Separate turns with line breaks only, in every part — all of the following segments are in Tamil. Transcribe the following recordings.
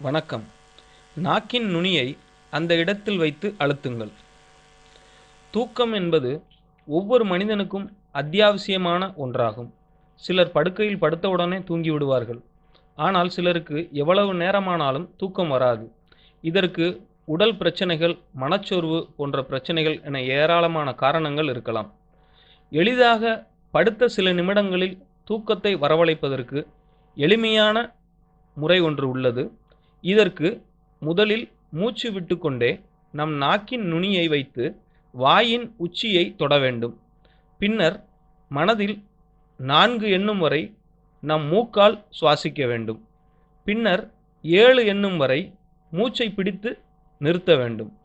வணக்கம். நாக்கின் நுனியை அந்த இடத்தில் வைத்து அழுத்துங்கள். தூக்கம் என்பது ஒவ்வொரு மனிதனுக்கும் அத்தியாவசியமான ஒன்றாகும். சிலர் படுக்கையில் படுத்தவுடனே தூங்கி விடுவார்கள். ஆனால் சிலருக்கு எவ்வளவு நேரமானாலும் தூக்கம் வராது. இதற்கு உடல் பிரச்சனைகள் மனச்சோர்வு போன்ற பிரச்சனைகள் என ஏராளமான காரணங்கள் இருக்கலாம். எளிதாக படுத்த சில நிமிடங்களில் தூக்கத்தை வரவழைப்பதற்கு எளிமையான முறை ஒன்று உள்ளது. இதற்கு முதலில் மூச்சு விட்டுக்கொண்டே நம் நாக்கின் நுனியை வைத்து வாயின் உச்சியை தொட வேண்டும். பின்னர் மனதில் நான்கு எண்ணும் வரை நம் மூக்கால் சுவாசிக்க வேண்டும். பின்னர் ஏழு எண்ணும் வரை மூச்சை பிடித்து நிறுத்த வேண்டும்.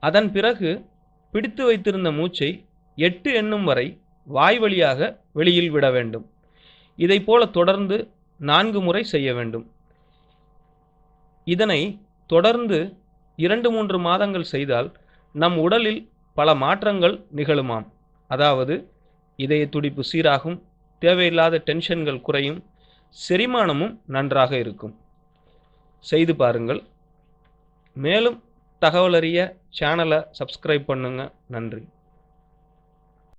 அதன் பிறகு பிடித்து வைத்திருந்த மூச்சை எட்டு எண்ணும் வரை வாய் வழியாக வெளியில் விட வேண்டும். இதைப்போல தொடர்ந்து நான்கு முறை செய்ய வேண்டும். இதனை தொடர்ந்து இரண்டு மூன்று மாதங்கள் செய்தால் நம் உடலில் பல மாற்றங்கள் நிகழுமாம். அதாவது இதய துடிப்பு சீராகும் தேவையில்லாத டென்ஷன்கள் குறையும் செரிமானமும் நன்றாக இருக்கும். செய்து பாருங்கள். மேலும் தகவலறிய சேனலை சப்ஸ்கிரைப் பண்ணுங்கள் நன்றி.